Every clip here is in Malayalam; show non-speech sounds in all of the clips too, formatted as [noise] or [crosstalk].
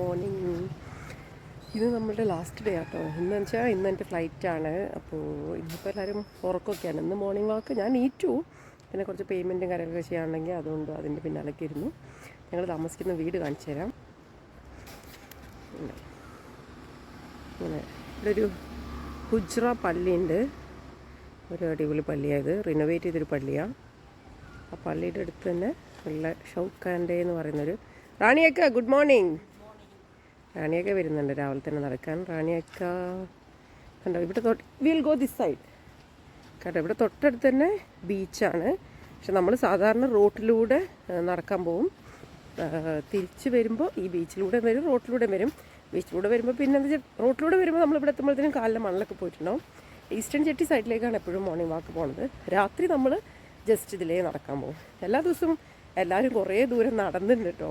മോർണിംഗ് ഇത് നമ്മുടെ ലാസ്റ്റ് ഡേ ആട്ടോ. ഇന്ന് വെച്ചാൽ ഇന്ന് എന്റെ ഫ്ലൈറ്റാണ് അപ്പോൾ ഇന്നിപ്പോൾ എല്ലാവരും ഉറക്കമൊക്കെയാണ് ഇന്ന് മോർണിംഗ് വാക്ക് ഞാൻ നീറ്റു. പിന്നെ കുറച്ച് പേയ്മെന്റും കാര്യങ്ങളൊക്കെ ചെയ്യാനുണ്ടെങ്കിൽ അതുകൊണ്ട് അതിന്റെ പിന്നാലൊക്കെ ഇരുന്നു. ഞങ്ങൾ താമസിക്കുന്ന വീട് കാണിച്ചു തരാം. ഇങ്ങനെ. ഇവിടെ ഒരു ഹുജ്റ പള്ളിയുണ്ട്. ഒരു അടിപൊളി പള്ളിയായത് റിനോവേറ്റ് ചെയ്തൊരു പള്ളിയാണ് ആ പള്ളിയുടെ അടുത്ത് തന്നെ നല്ല ഷൗക്കാന്റെ എന്ന് പറയുന്നൊരു റാണിയൊക്കെ ഗുഡ് മോർണിംഗ് റാണിയൊക്കെ വരുന്നുണ്ട്. രാവിലെ തന്നെ നടക്കാൻ. റാണിയക്ക കണ്ടോ ഇവിടെ തൊട്ട് വിൽ ഗോ ദിസ് സൈഡ് കണ്ടോ ഇവിടെ തൊട്ടടുത്ത് തന്നെ ബീച്ചാണ്. പക്ഷെ നമ്മൾ സാധാരണ റോട്ടിലൂടെ നടക്കാൻ പോവും. തിരിച്ച് വരുമ്പോൾ ഈ ബീച്ചിലൂടെ വരും റോട്ടിലൂടെ വരും. ബീച്ചിലൂടെ വരുമ്പോൾ പിന്നെ എന്താ റോട്ടിലൂടെ വരുമ്പോൾ നമ്മൾ ഇവിടെ എത്തുമ്പോഴത്തേനും കാലിലെ മണ്ണിലൊക്കെ പോയിട്ടുണ്ടാവും. ഈസ്റ്റേൺ ചെട്ടി സൈഡിലേക്കാണ് എപ്പോഴും മോർണിംഗ് വാക്ക് പോണത്. രാത്രി നമ്മൾ ജസ്റ്റ് ഇതിലേ നടക്കാൻ പോകും എല്ലാ ദിവസവും എല്ലാവരും കുറേ ദൂരം നടന്നിട്ടുണ്ട് കേട്ടോ.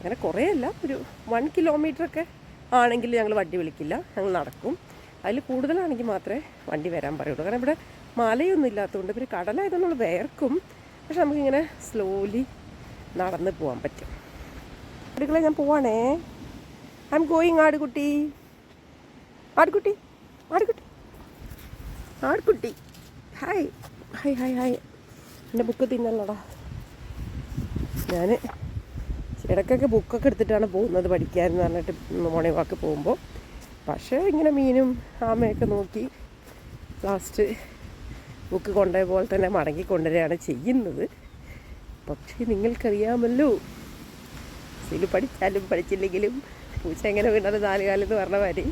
അങ്ങനെ കുറേ അല്ല ഒരു വൺ കിലോമീറ്ററൊക്കെ ആണെങ്കിൽ ഞങ്ങൾ വണ്ടി വിളിക്കില്ല ഞങ്ങൾ നടക്കും. അതിൽ കൂടുതലാണെങ്കിൽ മാത്രമേ വണ്ടി വരാൻ പറയുള്ളൂ. കാരണം ഇവിടെ മലയൊന്നും ഇല്ലാത്തതുകൊണ്ട് പിന്നെ കടലായതുകൊണ്ട് നമ്മൾ വേർക്കും. പക്ഷെ നമുക്കിങ്ങനെ സ്ലോലി നടന്ന് പോകാൻ പറ്റും. അടുക്കള ഞാൻ പോവാണേ. ഐ എം ഗോയിങ് ആടുകുട്ടി. ആടുകുട്ടി ആടുകുട്ടി. ആടുകുട്ടി. ഹായ് ഹായ് ഹായ് ഹായ് എന്റെ ബുക്ക് തിന്നല്ലടാ. ഞാൻ ഇടയ്ക്കൊക്കെ ബുക്കൊക്കെ എടുത്തിട്ടാണ് പോകുന്നത് പഠിക്കാൻ എന്ന് പറഞ്ഞിട്ട് മോർണിംഗ് വാക്ക് പോകുമ്പോൾ പക്ഷേ ഇങ്ങനെ മീനും ആമയൊക്കെ നോക്കി ലാസ്റ്റ് ബുക്ക് കൊണ്ടുപോയ പോലെ തന്നെ മടങ്ങി കൊണ്ടുവരികയാണ് ചെയ്യുന്നത്. പക്ഷേ നിങ്ങൾക്കറിയാമല്ലോ ഇതിൽ പഠിച്ചാലും പഠിച്ചില്ലെങ്കിലും പൂച്ച എങ്ങനെ വീണത് നാല് കാലം എന്ന് പറഞ്ഞ മാതിരി.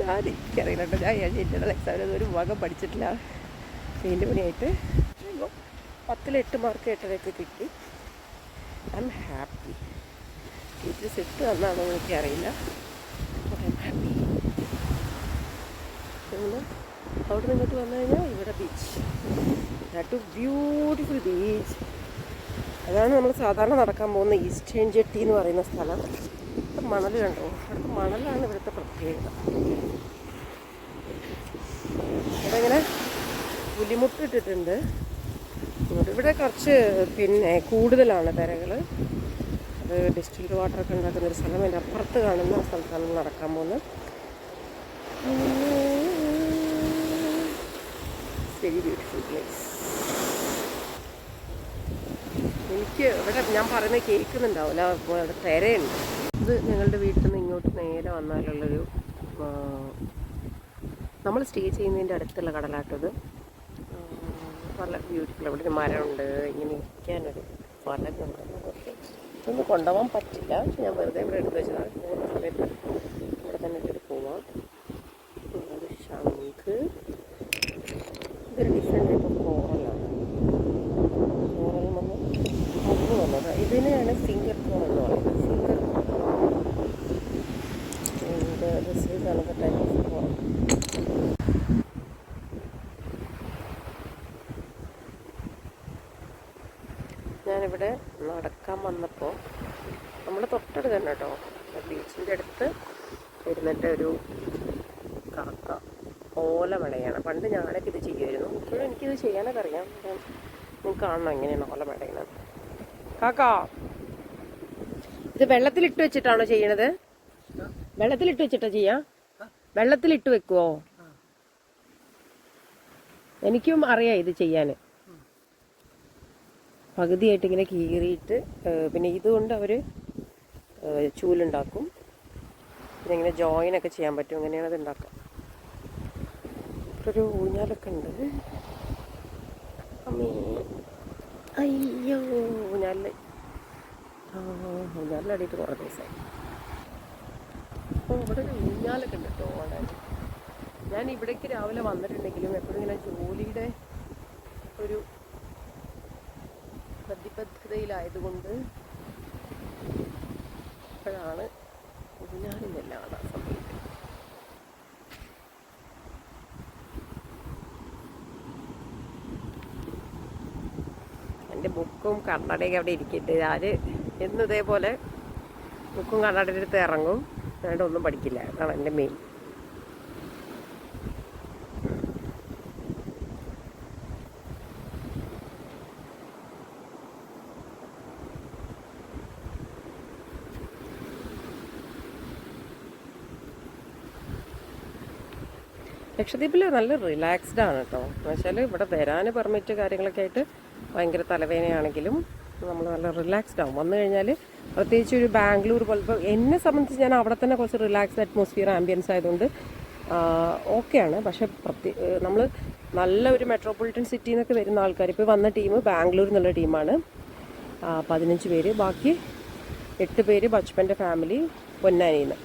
ഞാൻ എനിക്കറിയില്ല കേട്ടോ ഞാൻ ഞാൻ എക്സാമിൽ എക്സാമിന് ഒരു ഭാഗം പഠിച്ചിട്ടില്ല. പെയിന്റ് പണിയായിട്ട് പത്തിലെട്ട് മാർക്ക് എട്ടരയൊക്കെ കിട്ടി. I'm happy teacher set തന്നാണോ എനിക്കറിയില്ല ഹാപ്പി പിന്നെ അവിടെ ഇങ്ങോട്ട് വന്നു കഴിഞ്ഞാൽ ഇവിടെ ബീച്ച് ദാറ്റ് ബ്യൂട്ടിഫുൾ ബീച്ച് അതാണ് നമ്മൾ സാധാരണ നടക്കാൻ പോകുന്ന ഈസ്റ്റേൺ ജെട്ടി എന്ന് പറയുന്ന സ്ഥലം. ഇപ്പം മണൽ കണ്ടോ? അവിടുത്തെ മണലാണ് ഇവിടുത്തെ പ്രത്യേകത. ഇവിടെ ഇങ്ങനെ പുലിമുട്ടിട്ടിട്ടുണ്ട് ഇവിടെ കുറച്ച് പിന്നെ കൂടുതലാണ് തിരകൾ അത് ഡിസ്റ്റിൽഡ് വാട്ടറൊക്കെ ഉണ്ടാക്കുന്ന ഒരു സ്ഥലം. അതിന്റെ അപ്പുറത്ത് കാണുന്ന സ്ഥലത്താണ് നടക്കാൻ പോകുന്നത്. വെരി ബ്യൂട്ടിഫുൾ പ്ലേസ് എനിക്ക് ഇവിടെ ഞാൻ പറയുന്നത് കേൾക്കുന്നുണ്ടാവില്ല. അവിടെ തിരയുണ്ട്. ഇത് ഞങ്ങളുടെ വീട്ടിൽ നിന്ന് ഇങ്ങോട്ട് നേരെ വന്നാലുള്ളൊരു നമ്മൾ സ്റ്റേ ചെയ്യുന്നതിന്റെ അടുത്തുള്ള കടലാട്ടത് നല്ല ബ്യൂട്ടിഫുൾ അവിടെ ഒരു മരമുണ്ട്. ഇങ്ങനെ ഇരിക്കാനൊരു മലമുണ്ട് ഇതൊന്നും കൊണ്ടുപോകാൻ പറ്റില്ല. പക്ഷെ ഞാൻ വെറുതെ ഇവിടെ എടുത്ത് വെച്ചതാണ്. പോകുന്ന സമയത്ത് ഇവിടെ തന്നെ ഇട്ടിട്ട് പോവാം. ഒരു ശംഖ് ഇതൊരു ഡിഫറെന്റ് ടൈപ്പ് കോറലാണ് കോറൽ വന്ന് മുമ്പ് വന്നത് ഇതിനെയാണ് ഫിംഗർ കോറൽ എന്ന് പറയുന്നത് finger corn this is another type of corn ഞാനിവിടെ നടക്കാൻ വന്നപ്പോൾ നമ്മൾ തൊട്ടടുത്ത് തന്നെ കേട്ടോ ബീച്ചിന്റെ അടുത്ത് ഇരുന്നിട്ട് ഒരു കാക്ക ഓല വിളയാണ്. പണ്ട് ഞാനൊക്കെ ഇത് ചെയ്യുമായിരുന്നു. ഇപ്പോഴും എനിക്കിത് ചെയ്യാനൊക്കെ അറിയാം. നിങ്ങൾക്ക് കാണണം എങ്ങനെയാണ് ഓല വിളയുന്നത് കാക്ക ഇത് വെള്ളത്തിലിട്ട് വെച്ചിട്ടാണോ ചെയ്യണത്? വെള്ളത്തിലിട്ട് വെച്ചിട്ടാ ചെയ്യാ? വെള്ളത്തിലിട്ട് വെക്കുവോ? എനിക്കും അറിയാം ഇത് ചെയ്യാൻ. പകുതിയായിട്ട് ഇങ്ങനെ കീറിയിട്ട് പിന്നെ ഇതുകൊണ്ട് അവർ ചൂലുണ്ടാക്കും. പിന്നെ ഇങ്ങനെ ജോയിനൊക്കെ ചെയ്യാൻ പറ്റും. അങ്ങനെയാണ് അത് ഉണ്ടാക്കുക ഒരു ഊഞ്ഞാലൊക്കെ ഉണ്ട്. അമ്മേ അയ്യോ ഊഞ്ഞാലിൽ ആ ഊഞ്ഞാലിലടിയിട്ട് കുറേ ദിവസമായി അപ്പോൾ ഇവിടെ ഒരു ഊഞ്ഞാലൊക്കെ ഉണ്ട് കേട്ടോ ഓടാൻ. ഞാൻ ഇവിടേക്ക് രാവിലെ വന്നിട്ടുണ്ടെങ്കിലും എപ്പോഴും ഇങ്ങനെ ജോലിയുടെ ഒരു പ്രതിബദ്ധതയിലായതുകൊണ്ട് ഇപ്പോഴാണ് ഊഞ്ഞാലിനെല്ലാം കാണാൻ സംഭവിക്കുന്നത് എന്റെ ബുക്കും കണ്ണടയൊക്കെ അവിടെ ഇരിക്കട്ടെ. ഞാൻ എന്നും ഇതേപോലെ ബുക്കും കണ്ണടയുടെ അടുത്ത് ഇറങ്ങും. എന്നിട്ട് ഒന്നും പഠിക്കില്ല. അതാണ് എന്റെ മെയിൻ ലക്ഷദ്വീപിൽ നല്ല റിലാക്സ്ഡ് ആണ് കേട്ടോ എന്ന് വെച്ചാൽ ഇവിടെ വരാൻ പെർമിറ്റ് കാര്യങ്ങളൊക്കെ ആയിട്ട് ഭയങ്കര തലവേദനയാണെങ്കിലും നമ്മൾ നല്ല റിലാക്സ്ഡ് ആവും. വന്നു കഴിഞ്ഞാൽ പ്രത്യേകിച്ച് ഒരു ബാംഗ്ലൂർ പോലത്തെ എന്നെ സംബന്ധിച്ച് ഞാൻ അവിടെ തന്നെ കുറച്ച് റിലാക്സ്ഡ് അറ്റ്മോസ്ഫിയർ ആംബിയൻസ് ആയതുകൊണ്ട് ഓക്കെയാണ് പക്ഷെ പ്രത്യേക നമ്മൾ നല്ല ഒരു മെട്രോപൊളിറ്റൻ സിറ്റിയിൽ നിന്നൊക്കെ വരുന്ന ആൾക്കാർ ഇപ്പോൾ വന്ന ടീം ബാംഗ്ലൂർ എന്നുള്ള ടീമാണ് പതിനഞ്ച് പേര്. ബാക്കി എട്ട് പേര് ബച്പന്റെ ഫാമിലി പൊന്നാനിയിൽ നിന്ന്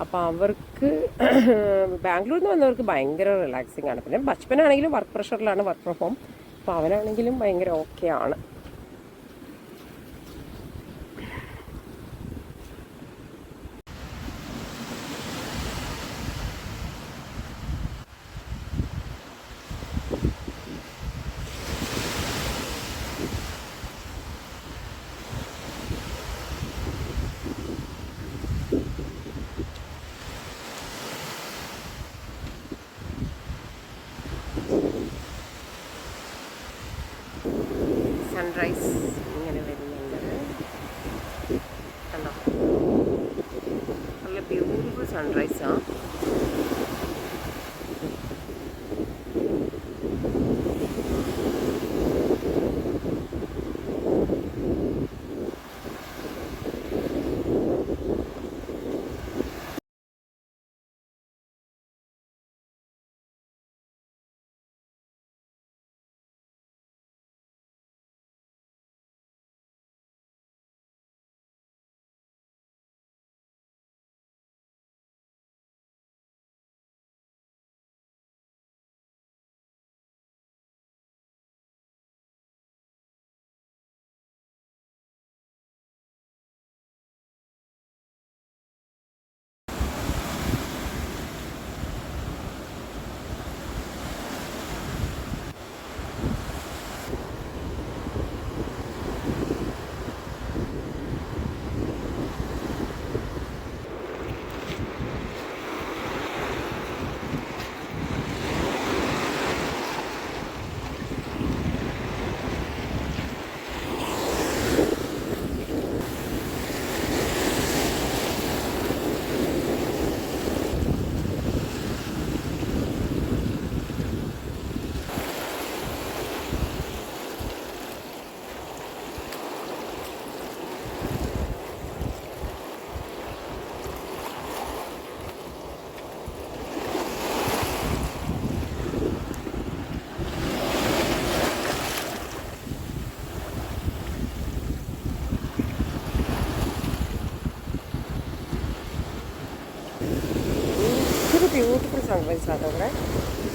അപ്പോൾ അവർക്ക് [clears throat] ബാംഗ്ലൂരിൽ നിന്ന് വന്നവർക്ക് ഭയങ്കര റിലാക്സിങ് ആണ്. പിന്നെ ബച്പനാണെങ്കിലും വർക്ക് പ്രഷറിലാണ് വർക്ക് ഫ്രം ഹോം അപ്പോൾ അവനാണെങ്കിലും ഭയങ്കര ഓക്കെ ആണ്. സൺറൈസ് ഇങ്ങനെ വരുന്നുണ്ട് കണ്ടോ നല്ല ബ്യൂട്ടിഫുൾ സൺറൈസാണ് എന്തൊരു ബ്യൂട്ടിഫുൾ സൺറൈസ് അവിടെ?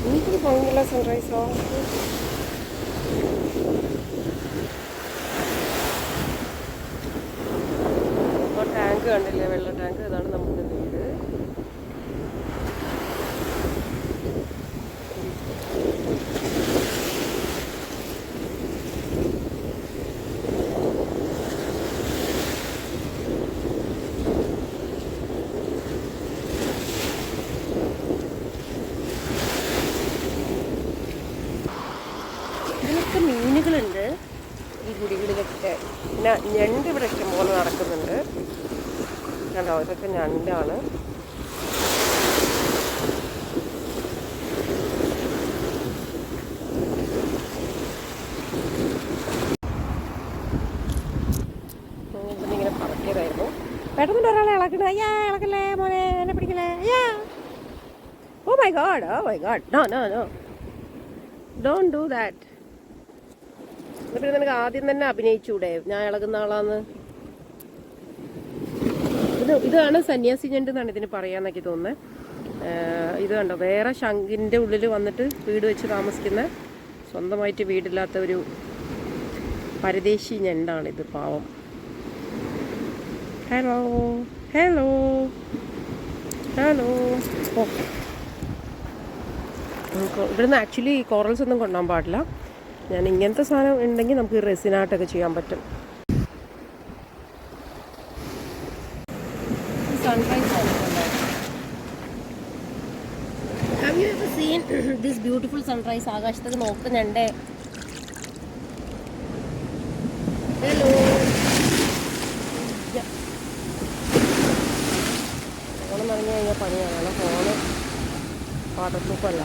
എന്തൊരു ഭംഗിയുള്ള സൺറൈസോ അപ്പോൾ ടാങ്ക് കണ്ടില്ലേ? വെള്ള ടാങ്ക് അതാണ് നമുക്ക് വീട് ഇതിലൊക്കെ മീനുകളുണ്ട് ഈ കുടികളിലൊക്കെ പിന്നെ ഞണ്ട് ഇവിടെ ഇഷ്ടംപോലെ നടക്കുന്നുണ്ട്. കണ്ടോ? ഇതൊക്കെ ഞണ്ടാണ്. ഇങ്ങനെ പറക്കിയതായിരുന്നു. പെട്ടെന്ന് ഒരാളെ ഇളക്കണ. അയ്യാ ഇളക്കല്ലേ മോനെ? എന്നെ പിടിക്കലേ അയ്യാ. ഓ my god oh my god no no no don't do that പിന്നെ നിനക്ക് ആദ്യം തന്നെ അഭിനയിച്ചൂടെ? ഞാൻ ഇളകുന്ന ആളാന്ന്. ഇത് ഇതാണ് സന്യാസി ഞണ്ട് എന്നാണ് ഇതിന് പറയാന്നൊക്കെ തോന്നുന്നത് ഇത് കണ്ടോ? വേറെ ശങ്കിന്റെ ഉള്ളിൽ വന്നിട്ട് വീട് വെച്ച് താമസിക്കുന്ന സ്വന്തമായിട്ട് വീടില്ലാത്ത ഒരു പരദേശി ഞണ്ടാണ് ഇത് പാവം. ഹലോ ഹലോ ഹലോ ഓക്കെ ഇവിടുന്ന് ആക്ച്വലി കോറൽസ് ഒന്നും കൊണ്ടുപോകാൻ പാടില്ല. ഞാൻ ഇങ്ങനത്തെ സാധനം ഉണ്ടെങ്കിൽ നമുക്ക് റെസിനായിട്ടൊക്കെ ചെയ്യാൻ പറ്റും. Have you ever seen this beautiful sunrise? ആകാശത്തേക്ക് നോക്കുന്നുണ്ട്. ഹലോ ഫോൺ പറഞ്ഞു കഴിഞ്ഞാൽ പണിയാണ് ഫോണ് വാട്ടർ പ്രൂഫല്ല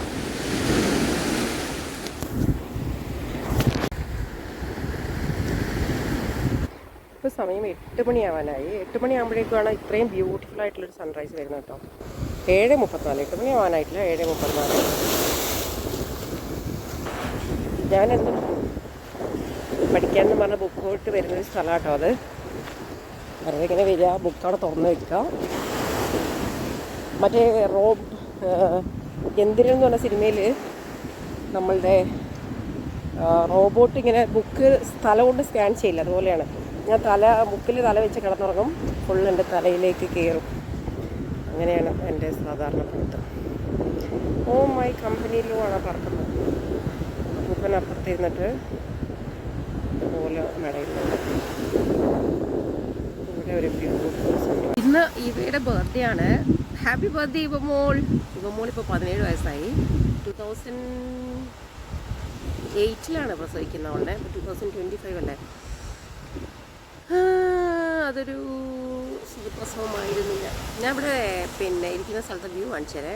സമയം എട്ട് മണിയാവാനായി. എട്ട് മണിയാകുമ്പോഴേക്കുമാണ് ഇത്രയും ബ്യൂട്ടിഫുൾ ആയിട്ടുള്ള ഒരു സൺറൈസ് വരുന്നത് കേട്ടോ. ഏഴ് മുപ്പത്തിനാല്. എട്ട് മണി ആവാനായിട്ടില്ല ഏഴ് മുപ്പത്തിനാല്. ഞാനെന്തും പഠിക്കാൻ എന്ന് പറഞ്ഞ ബുക്ക് പോയിട്ട് വരുന്നൊരു സ്ഥലം കേട്ടോ അത്. വെറുതെ ഇങ്ങനെ വരിക. ബുക്കവിടെ തുറന്ന് വെക്കുക. മറ്റേ റോബ് എന്തിനു പറഞ്ഞ സിനിമയിൽ നമ്മളുടെ റോബോട്ട് ഇങ്ങനെ ബുക്ക് സ്ഥലം കൊണ്ട് സ്കാൻ ചെയ്യില്ല. അതുപോലെയാണ്. ഞാൻ തല മുക്കിൽ തല വെച്ച് കിടന്നുറങ്ങും. ഫുൾ എന്റെ തലയിലേക്ക് കയറും. അങ്ങനെയാണ് എന്റെ സാധാരണ പഠിത്തം ഓ മൈ കമ്പനിയിലുമാണ് പറക്കുന്നത്. അപ്പൂപ്പൻ അപ്പുറത്തിരുന്നിട്ട് പോലെ ഇന്ന് ഇവയുടെ ബർത്ത്ഡേ ആണ്. Happy birthday ഇവമോൾ. ഇവമോൾ ഇപ്പോൾ പതിനേഴ് വയസ്സായി. ടു തൗസൻഡ് എയ്റ്റിലാണ് പ്രസവിക്കുന്നവളുടെ. ടു തൗസൻഡ് ട്വന്റി ഫൈവ് അല്ലേ? അതൊരു സുഖപ്രസവമായിരുന്നില്ല. ഞാൻ ഇവിടെ പിന്നെ ഇരിക്കുന്ന സ്ഥലത്തെ വ്യൂ കാണിച്ചേരേ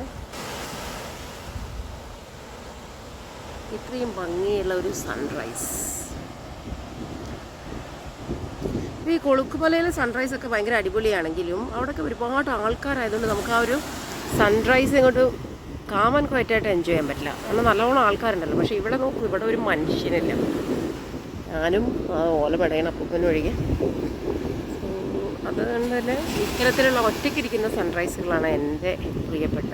ഇത്രയും ഭംഗിയുള്ള ഒരു സൺറൈസ് ഈ കൊളുക്കുമലയിലെ സൺറൈസ് ഒക്കെ ഭയങ്കര അടിപൊളിയാണെങ്കിലും അവിടെയൊക്കെ ഒരുപാട് ആൾക്കാരായതുകൊണ്ട് നമുക്ക് ആ ഒരു സൺറൈസ് ഇങ്ങോട്ട് കാമൻ ക്വയറ്റായിട്ട് എൻജോയ് ചെയ്യാൻ പറ്റില്ല. കാരണം നല്ലോണം ആൾക്കാരുണ്ടല്ലോ. പക്ഷേ ഇവിടെ നോക്കും ഇവിടെ ഒരു മനുഷ്യനില്ല. ഞാനും ഓല പടയണ ഒഴികെ. അതുകൊണ്ട് തന്നെ ഇത്തരത്തിലുള്ള ഒറ്റയ്ക്കിരിക്കുന്ന സൺറൈസുകളാണ് എന്റെ പ്രിയപ്പെട്ട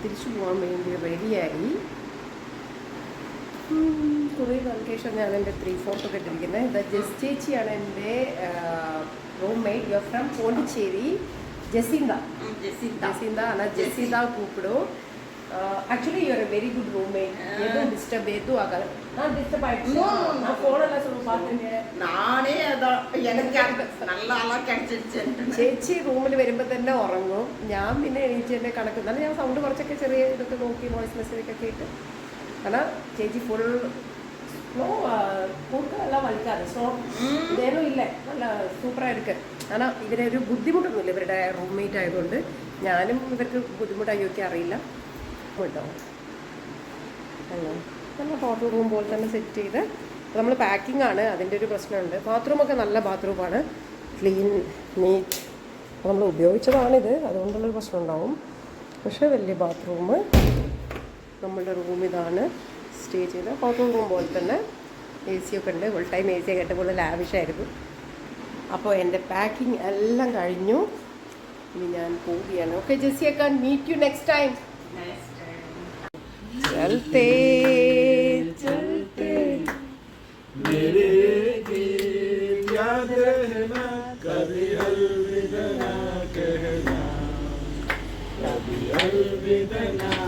തിരിച്ചു പോകാൻ വേണ്ടി റെഡിയായി കുറേ നാളിനുശേഷം എൻ്റെ ത്രീ ഫോർത്ത് ഒക്കെ ഇട്ടിരിക്കുന്നത് ഇത് ജസ് ചേച്ചിയാണ് എൻ്റെ roommate you from Pondicherry Jacintha Jacintha ആണ് Jacintha കൂപ്പിടും actually you are a very good roommate ಏನು ಡಿಸ್ಟರ್ಬ್ ಎದ್ದು ಆಗಲ್ಲ ചേച്ചി റൂമിൽ വരുമ്പോ തന്നെ ഉറങ്ങും. ഞാൻ പിന്നെ എണീറ്റ് തന്നെ കണക്ക്. എന്നാലും ഞാൻ സൗണ്ട് കുറച്ചൊക്കെ ചെറിയ ഇതൊക്കെ നോക്കി വോയിസ് മെസ്സേജ് ഒക്കെ കേട്ട്. കാരണം ചേച്ചി ഫുൾ ஸ்லோ கூட்டெல்லாம் வலிக்காது ஸோ இதேனும் இல்லை നല്ല സൂപ്പറായി എടുക്കുക കാരണം ഇവരെ ഒരു ബുദ്ധിമുട്ടൊന്നുമില്ല. ഇവരുടെ റൂംമേറ്റ് ആയതുകൊണ്ട് ഞാനും ഇവർക്ക് ബുദ്ധിമുട്ടായി നോക്കി അറിയില്ല. കേട്ടോ അങ്ങനെ നല്ല ഹോട്ടൽ റൂം പോലെ തന്നെ സെറ്റ് ചെയ്ത് നമ്മൾ പാക്കിംഗ് ആണ് അതിന്റെ ഒരു പ്രശ്നമുണ്ട്. ബാത്റൂമൊക്കെ നല്ല ബാത്റൂമാണ് ക്ലീൻ നീറ്റ് നമ്മൾ ഉപയോഗിച്ചതാണിത്. അതുകൊണ്ടുള്ളൊരു പ്രശ്നം ഉണ്ടാവും. പക്ഷേ വലിയ ബാത്റൂം നമ്മളുടെ റൂം ഇതാണ്. സ്റ്റേ ചെയ്ത് ഹോട്ടൽ റൂം പോലെ തന്നെ എ സി ഒക്കെ ഉണ്ട്. ഫുൾ ടൈം എ സി കേട്ട പോലെ ലാവിഷായിരുന്നു അപ്പോൾ എന്റെ പാക്കിംഗ് എല്ലാം കഴിഞ്ഞു. ഇനി ഞാൻ പോവുകയാണ്. Okay Jessy I meet you next time ചലത്തേ चलते। मेरे गीत याद रहना कभी अलविदा कहना कभी अलविदा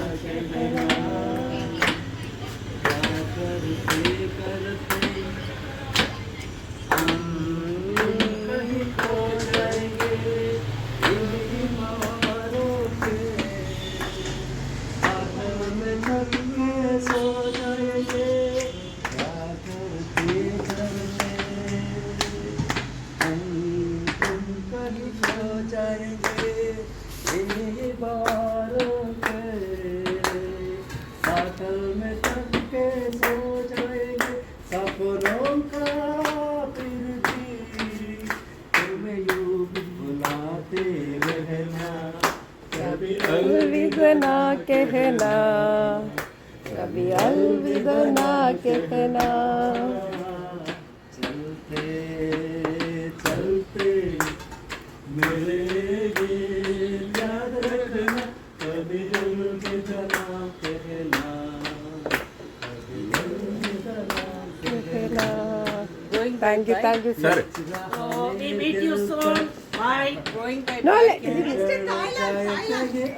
अलविदा ना कहना चलते चलते मेरे याद रखना कभी अलविदा ना कहना Thank you, thank you, sir. Oh, we meet you soon. Bye. Going by. No, let. Thailand, Thailand.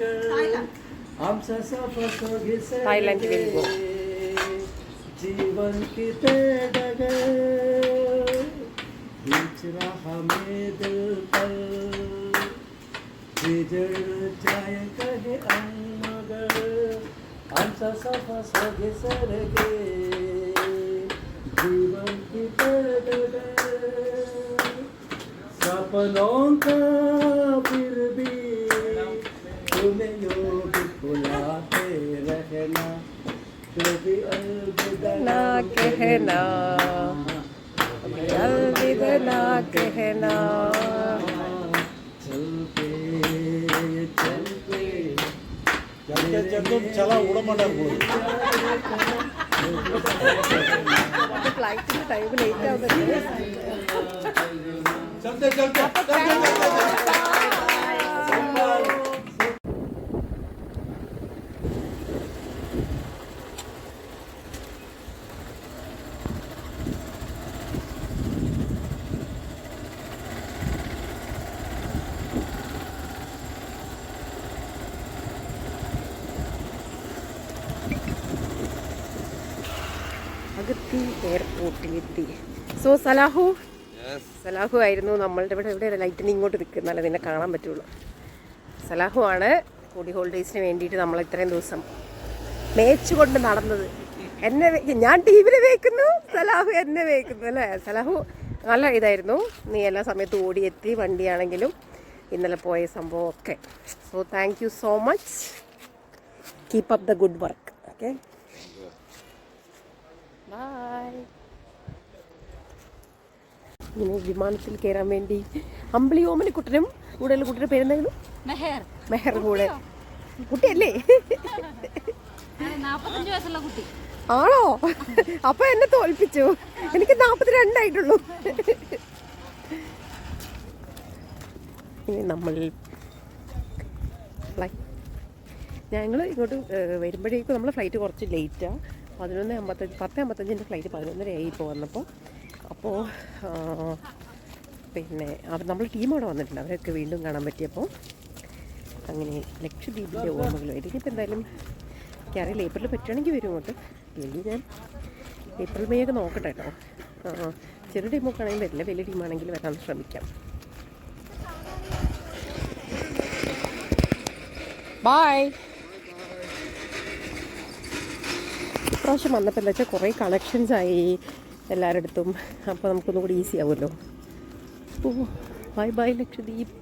Thailand. आमचा सफ़र जीवन की डगर बीच रहा में दिल पर। बिजड़ जाए कहे अमगर आमचा सफ़र सोगे जीवन की डगर सपनों का फिर भी तुम्हें ना कहना अलविदा ना कहना చాలా ఉడమంటారు ఫ్లైట్ టైం లేట్ అవుతుంది చల్తే చల్తే చల్తే చల్తే അകത്തി എയർപോർട്ടിലെത്തി സോ സലാഹു? സലാഹു ആയിരുന്നു നമ്മളുടെ ഇവിടെ ഇവിടെ ലൈറ്റിന് ഇങ്ങോട്ട് നിൽക്കുന്നല്ല നിന്നെ കാണാൻ പറ്റുള്ളൂ. സലാഹു ആണ് കോടി ഹോൾഡേഴ്സിന് വേണ്ടിയിട്ട് നമ്മൾ ഇത്രയും ദിവസം മേച്ചുകൊണ്ട് നടന്നത്. എന്നെ ഞാൻ ടീമിനെ വേക്കുന്നു സലാഹു എന്നെ വേക്കുന്നു അല്ലേ? സലാഹു നല്ല ഇതായിരുന്നു. നീ എല്ലാ സമയത്തും ഓടിയെത്തി വണ്ടിയാണെങ്കിലും ഇന്നലെ പോയ സംഭവമൊക്കെ so thank you so much keep up the good work okay bye ഇങ്ങനെ വിമാനത്തിൽ കയറാൻ വേണ്ടി അമ്പിളി ഓമന കുട്ടനും കൂടുതൽ കുട്ടിയുടെ പേരെന്തായിരുന്നു മെഹർ. മെഹർ കൂടെ. കുട്ടിയല്ലേ? നാപ്പത്തഞ്ച് വയസ്സുള്ള കുട്ടി. ആണോ? അപ്പൊ എന്നെ തോൽപ്പിച്ചു. എനിക്ക് നാപ്പത്തിരണ്ടായിട്ടുള്ളൂ. ഇനി നമ്മൾ ഞങ്ങൾ ഇങ്ങോട്ട് വരുമ്പോഴേക്കും നമ്മൾ ഫ്ലൈറ്റ് കുറച്ച് ലേറ്റാണ് പതിനൊന്ന് അമ്പത്തഞ്ച് പത്ത് അമ്പത്തഞ്ചിന്റെ ഫ്ലൈറ്റ് പതിനൊന്നരയായി ഇപ്പോൾ വന്നപ്പോൾ. അപ്പോൾ പിന്നെ അവർ നമ്മൾ ടീം അവിടെ വന്നിട്ടുണ്ട്. അവരൊക്കെ വീണ്ടും കാണാൻ പറ്റിയപ്പോൾ അങ്ങനെ ലക്ഷദ്വീപിന്റെ ഓർമ്മകൾ ഇനിയിപ്പോൾ എന്തായാലും എനിക്കറിയില്ല ഏപ്രിൽ പറ്റുകയാണെങ്കിൽ വരും അങ്ങോട്ട്. ഇല്ലെങ്കിൽ ഞാൻ ഏപ്രിൽ മെയ് ഒക്കെ നോക്കട്ടെ കേട്ടോ. ചെറിയ ടീമൊക്കെ ആണെങ്കിൽ വരില്ല. വലിയ ടീമാണെങ്കിൽ വരാൻ ശ്രമിക്കാം. ബായ് ഇപ്രാവശ്യം വന്നപ്പോൾ എന്താ വെച്ചാൽ കുറേ കളക്ഷൻസായി എല്ലാവരുടെ അടുത്തും അപ്പോൾ നമുക്കൊന്നും കൂടി ഈസി ആവുമല്ലോ. Oh bye bye Lakshadweep.